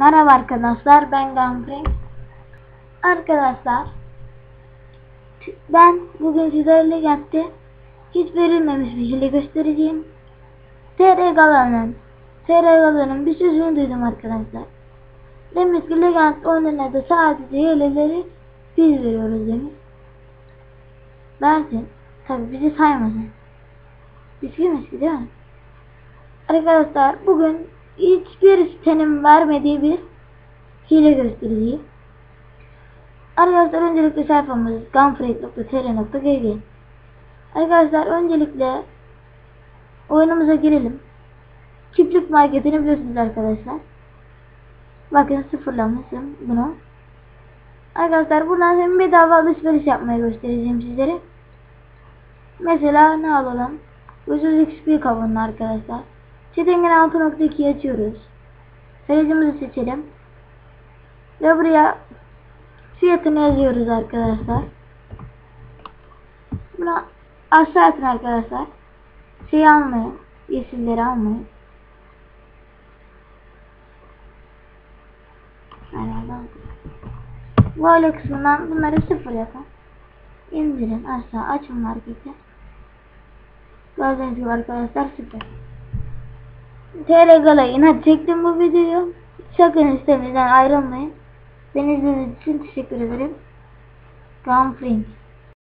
Merhaba arkadaşlar ben Gamfrey. Arkadaşlar ben bugün sizlerle Legend'de hiç verilmemiş bir hile göstereceğim. TR Galan'ın TR Galan'ın bir sözünü duydum arkadaşlar. Demiş ki Legend oyunlarda sadece hileleri biz veriyoruz demiş. Versin. Tabi bizi saymasın. Biz kimiz ki değil mi? Arkadaşlar bugün hiçbir sitenin vermediği bir hile göstereceğim. Arkadaşlar öncelikle sayfamız gunfree.tr.gg Arkadaşlar öncelikle oyunumuza girelim. Çiftlik marketini biliyorsunuz arkadaşlar. Bakın sıfırlamışım bunu. Arkadaşlar buradan hem bedava alışveriş yapmayı göstereceğim sizlere. Mesela ne alalım? 300 XP kavunlu arkadaşlar. Setting'in 6.2'yi açıyoruz. Sayıcımızı seçelim. Ve buraya fiyatını yazıyoruz arkadaşlar. Buna aşağı atın arkadaşlar. Şey almayın. Yeşilleri almayın. Herhalde Böyle kısmından bunları sıfır yapın. İndirin aşağı açın marketi. Gördüğünüz gibi arkadaşlar sıfır. TR inat çektim bu videoyu. Sakın sitemizden ayrılmayın. Beni izlediğiniz için teşekkür ederim. Gumfring.